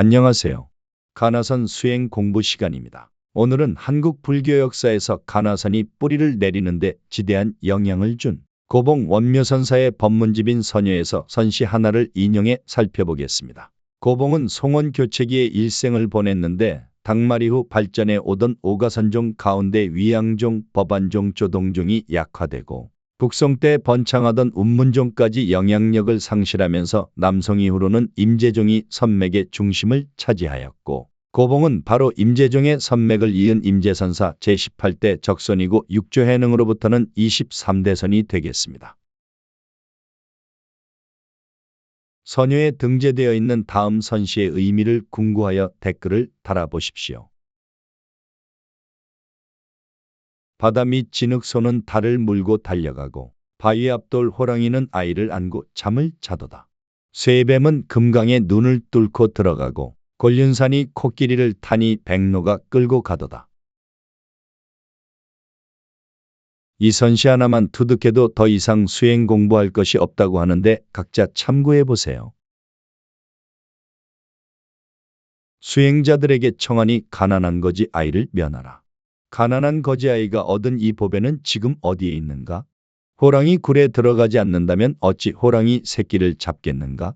안녕하세요. 가나선 수행 공부 시간입니다. 오늘은 한국 불교 역사에서 가나선이 뿌리를 내리는데 지대한 영향을 준 고봉 원묘선사의 법문집인 선녀에서 선시 하나를 인용해 살펴보겠습니다. 고봉은 송원 교체기에 일생을 보냈는데 당마리 후 발전해 오던 오가선종 가운데 위양종, 법안종, 조동종이 약화되고 북송 때 번창하던 운문종까지 영향력을 상실하면서 남성 이후로는 임재종이 선맥의 중심을 차지하였고 고봉은 바로 임재종의 선맥을 이은 임재선사 제18대 적선이고 육조해능으로부터는 23대선이 되겠습니다. 선유에 등재되어 있는 다음 선시의 의미를 궁구하여 댓글을 달아보십시오. 바다 밑 진흙소는 달을 물고 달려가고 바위 앞돌 호랑이는 아이를 안고 잠을 자도다. 쇠뱀은 금강에 눈을 뚫고 들어가고 곤륜산이 코끼리를 타니 백로가 끌고 가도다. 이 선시 하나만 투득해도 더 이상 수행 공부할 것이 없다고 하는데 각자 참고해 보세요. 수행자들에게 청하니 가난한 거지 아이를 면하라. 가난한 거지 아이가 얻은 이 보배는 지금 어디에 있는가? 호랑이 굴에 들어가지 않는다면 어찌 호랑이 새끼를 잡겠는가?